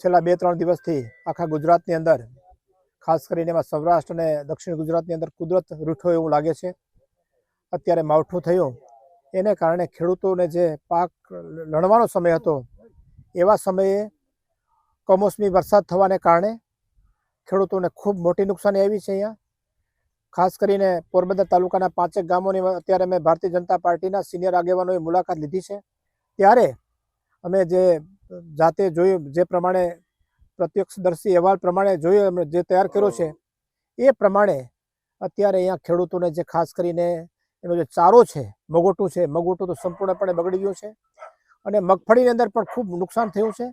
છેલ્લા બે ત્રણ દિવસથી આખા ગુજરાતની અંદર, ખાસ કરીને એમાં સૌરાષ્ટ્ર અને દક્ષિણ ગુજરાતની અંદર કુદરત રૂઠો એવું લાગે છે. અત્યારે માવઠું થયું. એને કારણે ખેડૂતોને જે પાક લણવાનો સમય હતો, એવા સમયે કમોસમી વરસાદ થવાને કારણે ખેડૂતોને ખૂબ મોટી નુકસાની આવી છે અહીંયા. ખાસ કરીને પોરબંદર તાલુકાના પાંચેક ગામોની અત્યારે મેં ભારતીય જનતા પાર્ટીના સિનિયર આગેવાનોએ મુલાકાત લીધી છે. ત્યારે અમે જે જાતે જોયું, જે પ્રમાણે પ્રત્યક્ષદર્શી અહેવાલ પ્રમાણે જોયું અમે જે તૈયાર કર્યો છે, એ પ્રમાણે અત્યારે અહીંયા ખેડૂતોને જે ખાસ કરીને એનો જે ચારો છે, મગોટું છે, મગોટું તો સંપૂર્ણપણે બગડી ગયું છે અને મગફળીની અંદર પણ ખૂબ નુકસાન થયું છે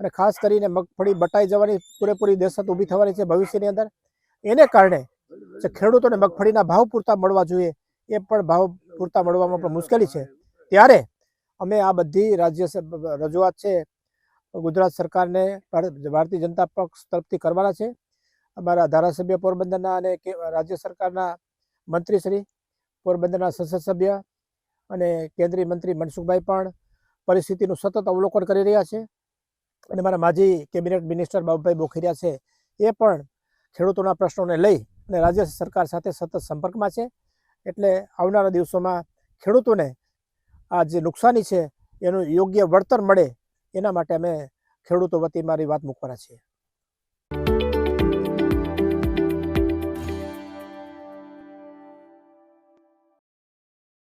અને ખાસ કરીને મગફળી બટાઈ જવાની પૂરેપૂરી દહેશત ઊભી થવાની છે ભવિષ્યની અંદર. એને કારણે જે ખેડૂતોને મગફળીના ભાવ પૂરતા મળવા જોઈએ, એ પણ ભાવ પૂરતા મળવામાં પણ મુશ્કેલી છે. ત્યારે અમે આ બધી રાજ્ય રજૂઆત છે, ગુજરાત સરકારને ભારત- ભારતીય જનતા પક્ષ તરફથી કરવાના છે. અમારા ધારાસભ્ય પોરબંદરના અને રાજ્ય સરકારના મંત્રીશ્રી, પોરબંદરના સંસદ સભ્ય અને કેન્દ્રીય મંત્રી મનસુખભાઈ પણ પરિસ્થિતિનું સતત અવલોકન કરી રહ્યા છે. અને મારા માજી કેબિનેટ મિનિસ્ટર બાબુભાઈ બોખીરિયા છે, એ પણ ખેડૂતોના પ્રશ્નોને લઈ અને રાજ્ય સરકાર સાથે સતત સંપર્કમાં છે. એટલે આવનારા દિવસોમાં ખેડૂતોને આ જે નુકસાની છે, એનું યોગ્ય વળતર મળે, એના માટે અમે ખેડૂતો વતી મારી વાત મૂકવાના છીએ.